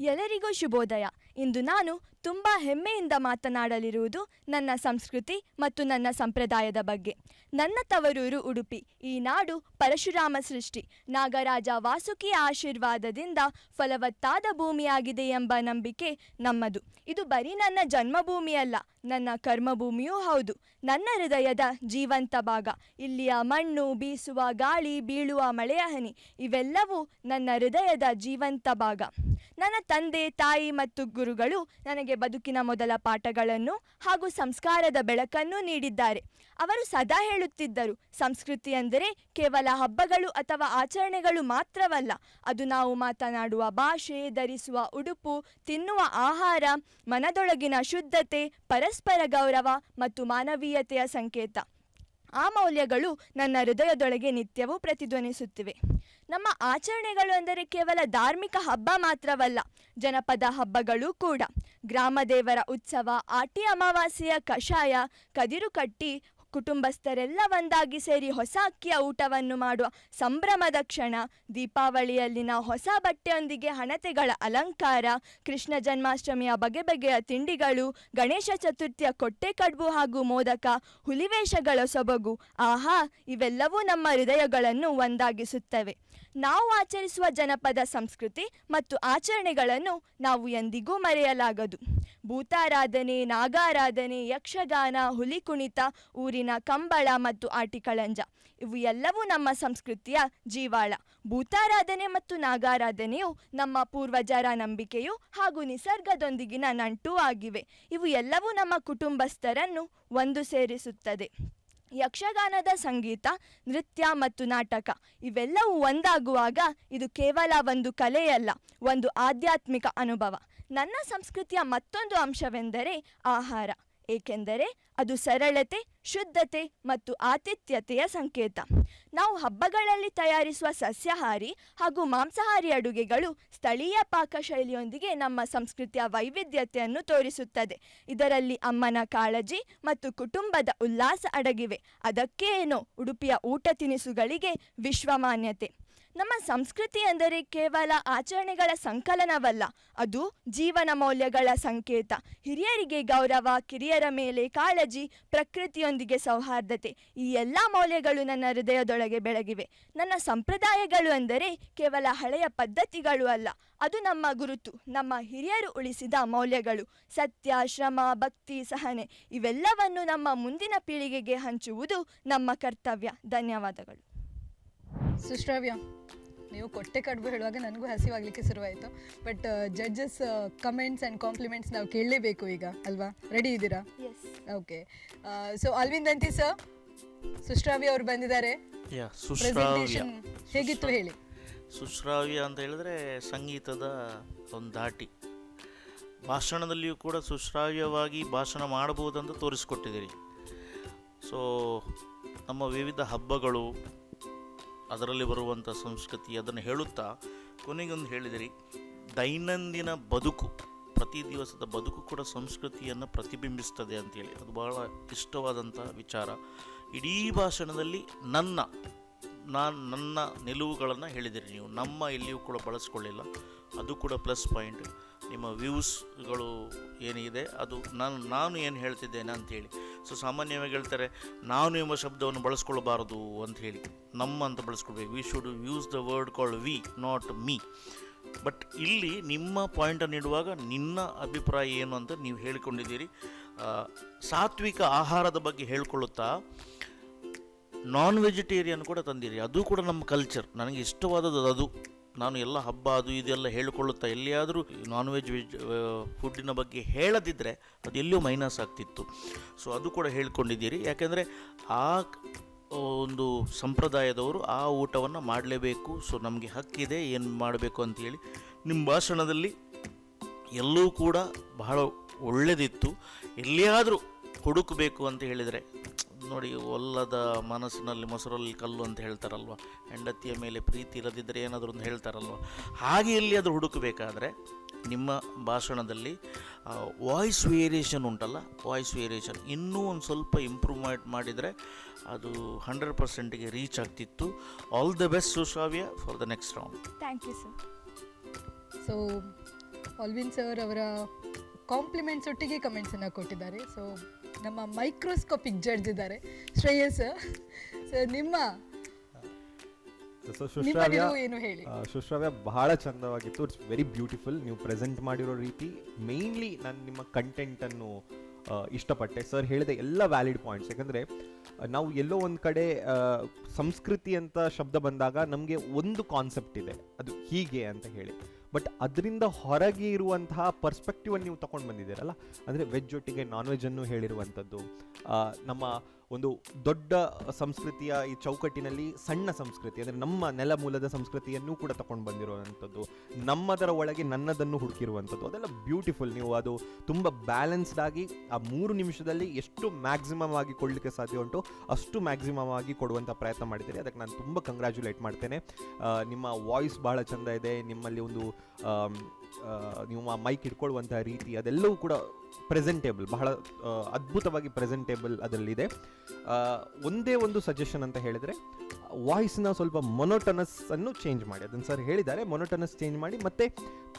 ಎಲ್ಲರಿಗೂ ಶುಭೋದಯ. ಇಂದು ನಾನು ತುಂಬ ಹೆಮ್ಮೆಯಿಂದ ಮಾತನಾಡಲಿರುವುದು ನನ್ನ ಸಂಸ್ಕೃತಿ ಮತ್ತು ನನ್ನ ಸಂಪ್ರದಾಯದ ಬಗ್ಗೆ. ನನ್ನ ತವರೂರು ಉಡುಪಿ, ಈ ನಾಡು ಪರಶುರಾಮ ಸೃಷ್ಟಿ. ನಾಗರಾಜ ವಾಸುಕಿಯ ಆಶೀರ್ವಾದದಿಂದ ಫಲವತ್ತಾದ ಭೂಮಿಯಾಗಿದೆ ಎಂಬ ನಂಬಿಕೆ ನಮ್ಮದು. ಇದು ಬರೀ ನನ್ನ ಜನ್ಮಭೂಮಿಯಲ್ಲ, ನನ್ನ ಕರ್ಮಭೂಮಿಯೂ ಹೌದು. ನನ್ನ ಹೃದಯದ ಜೀವಂತ ಭಾಗ. ಇಲ್ಲಿಯ ಮಣ್ಣು, ಬೀಸುವ ಗಾಳಿ, ಬೀಳುವ ಮಳೆಯ ಹನಿ ಇವೆಲ್ಲವೂ ನನ್ನ ಹೃದಯದ ಜೀವಂತ ಭಾಗ. ನನ್ನ ತಂದೆ, ತಾಯಿ ಮತ್ತು ಗುರುಗಳು ನನಗೆ ಬದುಕಿನ ಮೊದಲ ಪಾಠಗಳನ್ನು ಹಾಗೂ ಸಂಸ್ಕಾರದ ಬೆಳಕನ್ನು ನೀಡಿದ್ದಾರೆ. ಅವರು ಸದಾ ಹೇಳುತ್ತಿದ್ದರು, ಸಂಸ್ಕೃತಿ ಅಂದರೆ ಕೇವಲ ಹಬ್ಬಗಳು ಅಥವಾ ಆಚರಣೆಗಳು ಮಾತ್ರವಲ್ಲ, ಅದು ನಾವು ಮಾತನಾಡುವ ಭಾಷೆ, ಧರಿಸುವ ಉಡುಪು, ತಿನ್ನುವ ಆಹಾರ, ಮನದೊಳಗಿನ ಶುದ್ಧತೆ, ಪರಸ್ಪರ ಗೌರವ ಮತ್ತು ಮಾನವೀಯತೆಯ ಸಂಕೇತ. ಆ ಮೌಲ್ಯಗಳು ನನ್ನ ಹೃದಯದೊಳಗೆ ನಿತ್ಯವೂ ಪ್ರತಿಧ್ವನಿಸುತ್ತಿವೆ. ನಮ್ಮ ಆಚರಣೆಗಳು ಅಂದರೆ ಕೇವಲ ಧಾರ್ಮಿಕ ಹಬ್ಬ ಮಾತ್ರವಲ್ಲ, ಜನಪದ ಹಬ್ಬಗಳು ಕೂಡ. ಗ್ರಾಮದೇವರ ಉತ್ಸವ, ಆಟಿ ಅಮಾವಾಸ್ಯೆಯ ಕಷಾಯ, ಕದಿರು ಕಟ್ಟಿ ಕುಟುಂಬಸ್ಥರೆಲ್ಲ ಒಂದಾಗಿ ಸೇರಿ ಹೊಸ ಅಕ್ಕಿಯ ಊಟವನ್ನು ಮಾಡುವ ಸಂಭ್ರಮದ ಕ್ಷಣ. ದೀಪಾವಳಿಯಲ್ಲಿನ ಹೊಸ ಬಟ್ಟೆಯೊಂದಿಗೆ ಹಣತೆಗಳ ಅಲಂಕಾರ, ಕೃಷ್ಣ ಜನ್ಮಾಷ್ಟಮಿಯ ಬಗೆ ಬಗೆಯ ತಿಂಡಿಗಳು, ಗಣೇಶ ಚತುರ್ಥಿಯ ಕೊಟ್ಟೆ ಕಡುಬು ಹಾಗೂ ಮೋದಕ, ಹುಲಿವೇಷಗಳ ಸೊಬಗು, ಆಹಾ, ಇವೆಲ್ಲವೂ ನಮ್ಮ ಹೃದಯಗಳನ್ನು ಒಂದಾಗಿಸುತ್ತವೆ. ನಾವು ಆಚರಿಸುವ ಜನಪದ ಸಂಸ್ಕೃತಿ ಮತ್ತು ಆಚರಣೆಗಳನ್ನು ನಾವು ಎಂದಿಗೂ ಮರೆಯಲಾಗದು. ಭೂತಾರಾಧನೆ, ನಾಗಾರಾಧನೆ, ಯಕ್ಷಗಾನ, ಹುಲಿ ಕುಣಿತ, ಊರಿನ ಕಂಬಳ ಮತ್ತು ಆಟಿಕಳಂಜ. ಇವು ಎಲ್ಲವೂ ನಮ್ಮ ಸಂಸ್ಕೃತಿಯ ಜೀವಾಳ. ಭೂತಾರಾಧನೆ ಮತ್ತು ನಾಗಾರಾಧನೆಯು ನಮ್ಮ ಪೂರ್ವಜರ ನಂಬಿಕೆಯು ಹಾಗೂ ನಿಸರ್ಗದೊಂದಿಗಿನ ನಂಟೂ ಆಗಿವೆ. ಇವು ಎಲ್ಲವೂ ನಮ್ಮ ಕುಟುಂಬಸ್ಥರನ್ನು ಒಂದು ಸೇರಿಸುತ್ತದೆ. ಯಕ್ಷಗಾನದ ಸಂಗೀತ, ನೃತ್ಯ ಮತ್ತು ನಾಟಕ ಇವೆಲ್ಲವೂ ಒಂದಾಗುವಾಗ ಇದು ಕೇವಲ ಒಂದು ಕಲೆಯಲ್ಲ, ಒಂದು ಆಧ್ಯಾತ್ಮಿಕ ಅನುಭವ. ನನ್ನ ಸಂಸ್ಕೃತಿಯ ಮತ್ತೊಂದು ಅಂಶವೆಂದರೆ ಆಹಾರ. ಏಕೆಂದರೆ ಅದು ಸರಳತೆ, ಶುದ್ಧತೆ ಮತ್ತು ಆತಿಥ್ಯತೆಯ ಸಂಕೇತ. ನಾವು ಹಬ್ಬಗಳಲ್ಲಿ ತಯಾರಿಸುವ ಸಸ್ಯಾಹಾರಿ ಹಾಗೂ ಮಾಂಸಾಹಾರಿ ಅಡುಗೆಗಳು ಸ್ಥಳೀಯ ಪಾಕಶೈಲಿಯೊಂದಿಗೆ ನಮ್ಮ ಸಂಸ್ಕೃತಿಯ ವೈವಿಧ್ಯತೆಯನ್ನು ತೋರಿಸುತ್ತದೆ. ಇದರಲ್ಲಿ ಅಮ್ಮನ ಕಾಳಜಿ ಮತ್ತು ಕುಟುಂಬದ ಉಲ್ಲಾಸ ಅಡಗಿವೆ. ಅದಕ್ಕೇನೋ? ಉಡುಪಿಯ ಊಟ ತಿನಿಸುಗಳಿಗೆ ವಿಶ್ವಮಾನ್ಯತೆ ನಮ್ಮ ಸಂಸ್ಕೃತಿ ಎಂದರೆ ಕೇವಲ ಆಚರಣೆಗಳ ಸಂಕಲನವಲ್ಲ, ಅದು ಜೀವನ ಮೌಲ್ಯಗಳ ಸಂಕೇತ. ಹಿರಿಯರಿಗೆ ಗೌರವ, ಕಿರಿಯರ ಮೇಲೆ ಕಾಳಜಿ, ಪ್ರಕೃತಿಯೊಂದಿಗೆ ಸೌಹಾರ್ದತೆ, ಈ ಎಲ್ಲ ಮೌಲ್ಯಗಳು ನನ್ನ ಹೃದಯದೊಳಗೆ ಬೆಳಗಿವೆ. ನನ್ನ ಸಂಪ್ರದಾಯಗಳು ಎಂದರೆ ಕೇವಲ ಹಳೆಯ ಪದ್ಧತಿಗಳು ಅಲ್ಲ, ಅದು ನಮ್ಮ ಗುರುತು, ನಮ್ಮ ಹಿರಿಯರು ಉಳಿಸಿದ ಮೌಲ್ಯಗಳು. ಸತ್ಯ, ಶ್ರಮ, ಭಕ್ತಿ, ಸಹನೆ, ಇವೆಲ್ಲವನ್ನು ನಮ್ಮ ಮುಂದಿನ ಪೀಳಿಗೆಗೆ ಹಂಚುವುದು ನಮ್ಮ ಕರ್ತವ್ಯ. ಧನ್ಯವಾದಗಳು. ಸುಶ್ರಾವ್ಯ ನೀವು ಕೊಟ್ಟೆ ಕಡುಬು ಹೇಳುವಾಗ ನನಗೂ ಹಸಿವಾಗಲಿಕ್ಕೆ ಶುರುವಾಯಿತು. But judges comments and compliments ನಾವು ಕೇಳಲೇಬೇಕು ಈಗ ಅಲ್ವಾ? ರೆಡಿ ಇದ್ದೀರಾ? ಓಕೆ ಸೊ ಅಲ್ವಿಂದ್ ಅಂತಿ ಸರ್ ಸುಶ್ರಾವಿ ಅವರು ಬಂದಿದ್ದಾರೆ. ಪ್ರೆಸೆಂಟೇಷನ್ ಹೇಗಿತ್ತು ಹೇಳಿ? ಸುಶ್ರಾವಿ ಅಂತ ಹೇಳಿದ್ರೆ ಸಂಗೀತದ ಒಂದು ದಾಟಿ ಭಾಷಣದಲ್ಲಿಯೂ ಕೂಡ ಸುಶ್ರಾವ್ಯವಾಗಿ ಭಾಷಣ ಮಾಡಬಹುದಂತ ತೋರಿಸಿಕೊಟ್ಟಿದ್ದೀರಿ. ಸೊ ನಮ್ಮ ವಿವಿಧ ಹಬ್ಬಗಳು ಅದರಲ್ಲಿ ಬರುವಂಥ ಸಂಸ್ಕೃತಿ ಅದನ್ನು ಹೇಳುತ್ತಾ ಕೊನೆಗೊಂದು ಹೇಳಿದಿರಿ, ದೈನಂದಿನ ಬದುಕು, ಪ್ರತಿ ದಿವಸದ ಬದುಕು ಕೂಡ ಸಂಸ್ಕೃತಿಯನ್ನು ಪ್ರತಿಬಿಂಬಿಸ್ತದೆ ಅಂತೇಳಿ. ಅದು ಬಹಳ ಇಷ್ಟವಾದಂಥ ವಿಚಾರ. ಇಡೀ ಭಾಷಣದಲ್ಲಿ ನನ್ನ, ನಾನು ನನ್ನ ನಿಲುವುಗಳನ್ನು ಹೇಳಿದಿರಿ ನೀವು. ನಮ್ಮ ಎಲ್ಲಿಯೂ ಕೂಡ ಬಳಸ್ಕೊಳ್ಳಿಲ್ಲ. ಅದು ಕೂಡ ಪ್ಲಸ್ ಪಾಯಿಂಟ್ ನಿಮ್ಮ ವ್ಯೂಸ್ಗಳು ಏನಿದೆ, ಅದು ನಾನು ನಾನು ಏನು ಹೇಳ್ತಿದ್ದೇನೆ ಅಂಥೇಳಿ ಸೊ, ಸಾಮಾನ್ಯವಾಗಿ ಹೇಳ್ತಾರೆ, ನಾನು ಎಂಬ ಶಬ್ದವನ್ನು ಬಳಸ್ಕೊಳ್ಬಾರದು ಅಂತ ಹೇಳಿ ನಮ್ಮ ಅಂತ ಬಳಸ್ಕೊಳ್ಬೇಕು. We should use the word called we not me but ಇಲ್ಲಿ ನಿಮ್ಮ ಪಾಯಿಂಟನ್ನು ಇಡುವಾಗ ನಿನ್ನ ಅಭಿಪ್ರಾಯ ಏನು ಅಂತ ನೀವು ಹೇಳಿಕೊಂಡಿದ್ದೀರಿ. ಸಾತ್ವಿಕ ಆಹಾರದ ಬಗ್ಗೆ ಹೇಳ್ಕೊಳ್ಳುತ್ತಾ ನಾನ್ ವೆಜಿಟೇರಿಯನ್ ಕೂಡ ತಂದಿರಿ. ಅದು ಕೂಡ ನಮ್ಮ ಕಲ್ಚರ್ ನನಗೆ ಇಷ್ಟವಾದದ್ದು ಅದು. ನಾನು ಎಲ್ಲ ಹಬ್ಬ ಅದು ಇದೆಲ್ಲ ಹೇಳಿಕೊಳ್ಳುತ್ತಾ ಎಲ್ಲಿಯಾದರೂ ನಾನ್ ವೆಜ್ ವೆಜ್ ಫುಡ್ಡಿನ ಬಗ್ಗೆ ಹೇಳದಿದ್ದರೆ ಅದು ಎಲ್ಲಿಯೂ ಮೈನಸ್ ಆಗ್ತಿತ್ತು. ಸೊ ಅದು ಕೂಡ ಹೇಳ್ಕೊಂಡಿದ್ದೀರಿ. ಯಾಕೆಂದರೆ ಆ ಒಂದು ಸಂಪ್ರದಾಯದವರು ಆ ಊಟವನ್ನು ಮಾಡಲೇಬೇಕು. ಸೊ ನಮಗೆ ಹಕ್ಕಿದೆ, ಏನು ಮಾಡಬೇಕು ಅಂತೇಳಿ ನಿಮ್ಮ ಭಾಷಣದಲ್ಲಿ ಎಲ್ಲೂ ಕೂಡ ಬಹಳ ಒಳ್ಳೆಯದಿತ್ತು ಎಲ್ಲಿಯಾದರೂ ಹುಡುಕಬೇಕು ಅಂತ ಹೇಳಿದರೆ ನೋಡಿ, ಒಲ್ಲದ ಮನಸ್ಸಿನಲ್ಲಿ ಮೊಸರಲ್ಲಿ ಕಲ್ಲು ಅಂತ ಹೇಳ್ತಾರಲ್ವ? ಹೆಂಡತಿಯ ಮೇಲೆ ಪ್ರೀತಿ ಇರದಿದ್ದರೆ ಏನಾದರೂ ಒಂದು ಹೇಳ್ತಾರಲ್ವ? ಹಾಗೆ ಎಲ್ಲಿಯಾದರೂ ಹುಡುಕಬೇಕಾದ್ರೆ ನಿಮ್ಮ ಭಾಷಣದಲ್ಲಿ ವಾಯ್ಸ್ ವೇರಿಯೇಷನ್ ಉಂಟಲ್ಲ? ವಾಯ್ಸ್ ವೇರಿಯೇಷನ್ ಇನ್ನೂ ಒಂದು ಸ್ವಲ್ಪ ಇಂಪ್ರೂವ್ಮೆಂಟ್ ಮಾಡಿದರೆ ಅದು ಹಂಡ್ರೆಡ್ ಪರ್ಸೆಂಟಿಗೆ ರೀಚ್ ಆಗ್ತಿತ್ತು. All the best Sushravya for the next round thank you sir so Alvin sir ಅವರ ಕಾಂಪ್ಲಿಮೆಂಟ್ಸ್ ಒಟ್ಟಿಗೆ ಕಮೆಂಟ್ಸನ್ನು ಕೊಟ್ಟಿದ್ದಾರೆ. ಸೊ ನಮ್ಮ ಮೈಕ್ರೋಸ್ಕೋಪಿಕ್ ಜಡ್ಜ್ ಇದ್ದಾರೆ ಶ್ರೇಯಸ್ ಸರ್ ನಿಮ್ಮ ಸೊ ಸುಶ್ರಾವ್ಯ ನಿಲುವು ಏನು ಹೇಳಿ? ಆ, ಸುಶ್ರಾವ್ಯ ಬಹಳ ಚಂದವಾಗಿತ್ತು. ಇಟ್ಸ್ ವೆರಿ ಬ್ಯೂಟಿಫುಲ್ ನೀವು ಪ್ರೆಸೆಂಟ್ ಮಾಡಿರೋ ರೀತಿ ಮೇನ್ಲಿ ನಾನು ನಿಮ್ಮ ಕಂಟೆಂಟನ್ನು ಇಷ್ಟಪಟ್ಟೆ. ಸರ್ ಹೇಳಿದ ಎಲ್ಲ ವ್ಯಾಲಿಡ್ ಪಾಯಿಂಟ್ಸ್ ಯಾಕಂದರೆ ನಾವು ಎಲ್ಲೋ ಒಂದು ಕಡೆ ಸಂಸ್ಕೃತಿ ಅಂತ ಶಬ್ದ ಬಂದಾಗ ನಮಗೆ ಒಂದು ಕಾನ್ಸೆಪ್ಟ್ ಇದೆ. ಅದು ಹೀಗೆ ಅಂತ ಹೇಳಿ. ಬಟ್ ಅದರಿಂದ ಹೊರಗೆ ಇರುವಂತಹ ಪರ್ಸ್ಪೆಕ್ಟಿವನ್ನು ನೀವು ತಗೊಂಡು ಬಂದಿದ್ದೀರಲ್ಲ? ಅಂದರೆ ವೆಜ್ ಒಟ್ಟಿಗೆ ನಾನ್ ವೆಜ್ಜನ್ನು ಹೇಳಿರುವಂಥದ್ದು ಆ, ನಮ್ಮ ಒಂದು ದೊಡ್ಡ ಸಂಸ್ಕೃತಿಯ ಈ ಚೌಕಟ್ಟಿನಲ್ಲಿ ಸಣ್ಣ ಸಂಸ್ಕೃತಿ, ಅಂದರೆ ನಮ್ಮ ನೆಲಮೂಲದ ಸಂಸ್ಕೃತಿಯನ್ನು ಕೂಡ ತಗೊಂಡು ಬಂದಿರುವಂಥದ್ದು, ನಮ್ಮದರ ಒಳಗೆ ನನ್ನದನ್ನು ಹುಡುಕಿರುವಂಥದ್ದು, ಅದೆಲ್ಲ ಬ್ಯೂಟಿಫುಲ್ ನೀವು ಅದು ತುಂಬ ಬ್ಯಾಲೆನ್ಸ್ಡ್ ಆಗಿ ಆ ಮೂರು ನಿಮಿಷದಲ್ಲಿ ಎಷ್ಟು ಮ್ಯಾಕ್ಸಿಮಮ್ ಆಗಿ ಕೊಡಲಿಕ್ಕೆ ಸಾಧ್ಯ ಉಂಟು, ಅಷ್ಟು ಮ್ಯಾಕ್ಸಿಮಮ್ ಆಗಿ ಕೊಡುವಂಥ ಪ್ರಯತ್ನ ಮಾಡಿದ್ದೀರಿ. ಅದಕ್ಕೆ ನಾನು ತುಂಬ ಕಂಗ್ರ್ಯಾಚುಲೇಟ್ ಮಾಡ್ತೇನೆ. ನಿಮ್ಮ ವಾಯ್ಸ್ ಬಹಳ ಚಂದ ಇದೆ, ನಿಮ್ಮಲ್ಲಿ ಒಂದು ಆ ಮೈಕ್ ಇಟ್ಕೊಳ್ಳುವಂತಹ ರೀತಿ ಅದೆಲ್ಲವೂ ಕೂಡ ಪ್ರೆಸೆಂಟೇಬಲ್ ಬಹಳ ಅದ್ಭುತವಾಗಿ ಪ್ರೆಸೆಂಟೇಬಲ್ ಅದರಲ್ಲಿದೆ. ಒಂದೇ ಒಂದು ಸಜೆಷನ್ ಅಂತ ಹೇಳಿದರೆ ವಾಯ್ಸ್ನ ಸ್ವಲ್ಪ ಮೊನೋಟನಸ್ಸನ್ನು ಚೇಂಜ್ ಮಾಡಿ. ಅದನ್ನು ಸರ್ ಹೇಳಿದ್ದಾರೆ ಮೊನೋಟನಸ್ ಚೇಂಜ್ ಮಾಡಿ, ಮತ್ತೆ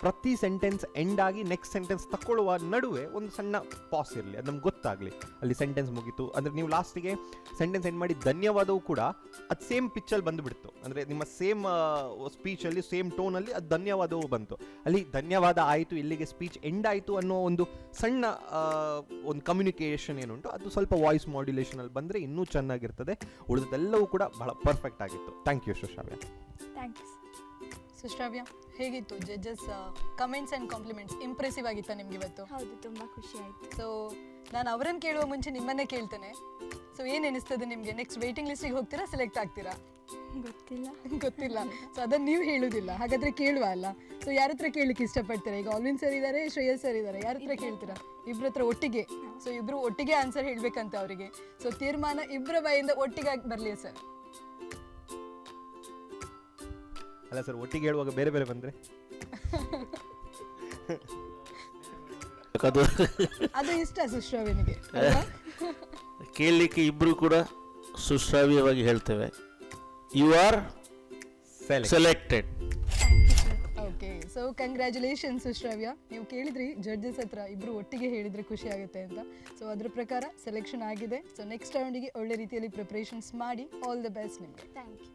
ಪ್ರತಿ ಸೆಂಟೆನ್ಸ್ ಎಂಡ್ ಆಗಿ ನೆಕ್ಸ್ಟ್ ಸೆಂಟೆನ್ಸ್ ತಗೊಳ್ಳುವ ನಡುವೆ ಒಂದು ಸಣ್ಣ ಪಾಸ್ ಇರಲಿ. ಅದು ನಮ್ಗೆ ಗೊತ್ತಾಗಲಿ. ಅಲ್ಲಿ ಸೆಂಟೆನ್ಸ್ ಮುಗೀತು. ಅಂದರೆ ನೀವು ಲಾಸ್ಟಿಗೆ ಸೆಂಟೆನ್ಸ್ ಎಂಡ್ ಮಾಡಿ ಧನ್ಯವಾದವು ಕೂಡ ಅದು ಸೇಮ್ ಪಿಚ್ಚಲ್ಲಿ ಬಂದುಬಿಡ್ತು. ಅಂದರೆ ನಿಮ್ಮ ಸೇಮ್ ಸ್ಪೀಚಲ್ಲಿ ಸೇಮ್ ಟೋನಲ್ಲಿ ಅದು ಧನ್ಯವಾದವು ಬಂತು. ಅಲ್ಲಿ ಧನ್ಯವಾದ ಆಯಿತು ಇಲ್ಲಿಗೆ ಸ್ಪೀಚ್ ಎಂಡ್ ಆಯಿತು ಅನ್ನೋ ಒಂದು ಸಣ್ಣ ಒಂದು ಕಮ್ಯುನಿಕೇಷನ್ ಏನುಂಟು ಅದು ಸ್ವಲ್ಪ ವಾಯ್ಸ್ ಮಾಡ್ಯುಲೇಷನಲ್ಲಿ ಬಂದರೆ ಇನ್ನೂ ಚೆನ್ನಾಗಿರ್ತದೆ. ಉಳಿದೆಲ್ಲವೂ ಕೂಡ ಬಹಳ ಪರ್ಫೆಕ್ಟ್ ಆಗಿತ್ತು. Thank you Sushravya. Thank you Sushravya ಹೇಗಿತ್ತು judges comments and compliments impressive ಆಗಿತ್ತಾ ನಿಮ್ಗೆ ಇವತ್ತು? ಹೌದು ತುಂಬ ಖುಷಿ ಆಯಿತು. ಸೊ ನಾನು ಅವರನ್ನು ಕೇಳುವ ಮುಂಚೆ ನಿಮ್ಮನ್ನೇ ಕೇಳ್ತೇನೆ. ಸೊ ಏನು ಎನಿಸ್ತದೆ ನಿಮಗೆ? ನೆಕ್ಸ್ಟ್ ವೇಟಿಂಗ್ ಲಿಸ್ಟಿಗೆ ಹೋಗ್ತೀರಾ ಸೆಲೆಕ್ಟ್ ಆಗ್ತೀರಾ? ಗೊತ್ತಿಲ್ಲ. ಗೊತ್ತಿಲ್ಲ. ಸೊ ಅದನ್ನ ನೀವು ಹೇಳುದಿಲ್ಲ. ಹಾಗಾದ್ರೆ ಕೇಳುವ ಅಲ್ಲ? ಸೊ ಯಾರ ಹತ್ರ ಕೇಳಲಿಕ್ಕೆ ಇಷ್ಟಪಡ್ತೀರಾ? ಈಗ ಆಲ್ವಿನ್ ಸರ್ ಇದ್ದಾರೆ ಶ್ರೇಯಸ್ ಸರ್ ಇದ್ದಾರೆ ಯಾರ ಹತ್ರ ಕೇಳ್ತೀರಾ? ಇಬ್ರ ಹತ್ರ ಒಟ್ಟಿಗೆ. ಸೊ ಇಬ್ರು ಒಟ್ಟಿಗೆ ಆನ್ಸರ್ ಹೇಳ್ಬೇಕಂತ ಅವರಿಗೆ. ಸೊ ತೀರ್ಮಾನ ಇಬ್ಬರ ಬಾಯಿಂದ ಒಟ್ಟಿಗೆ ಬರಲಿ ಸರ್ ಅಲ್ಲ ಸರ್ ಒಟ್ಟಿಗೆ ಹೇಳುವಾಗ ಬೇರೆ ಬೇರೆ ಬಂದ್ರೆ? ಅದು ಅದು ಇಷ್ಟ ಸುಶ್ರಾವಿನಿಗೆ ಕೇಳಲಿಕ್ಕೆ ಇಬ್ರು ಕೂಡ ಸುಶ್ರಾವ್ಯವಾಗಿ ಹೇಳ್ತೇವೆ. You are selected. Selected thank you sir okay so congratulation Sushravya ನೀವು ಕೇಳಿದ್ರಿ ಜಡ್ಜಸ್ ಹತ್ರ ಇಬ್ರು ಒಟ್ಟಿಗೆ ಹೇಳಿದ್ರೆ ಖುಷಿ ಆಗುತ್ತೆ ಅಂತ. ಸೊ ಅದ್ರ ಪ್ರಕಾರ ಸೆಲೆಕ್ಷನ್ ಆಗಿದೆ. ಸೊ ನೆಕ್ಸ್ಟ್ ರೌಂಡಿಗೆ ಒಳ್ಳೆ ರೀತಿಯಲ್ಲಿ ಪ್ರಿಪ್ರೇಷನ್ಸ್ ಮಾಡಿ. ಆಲ್ ದ ಬೆಸ್ಟ್ ನಿಮಗೆ. Thank you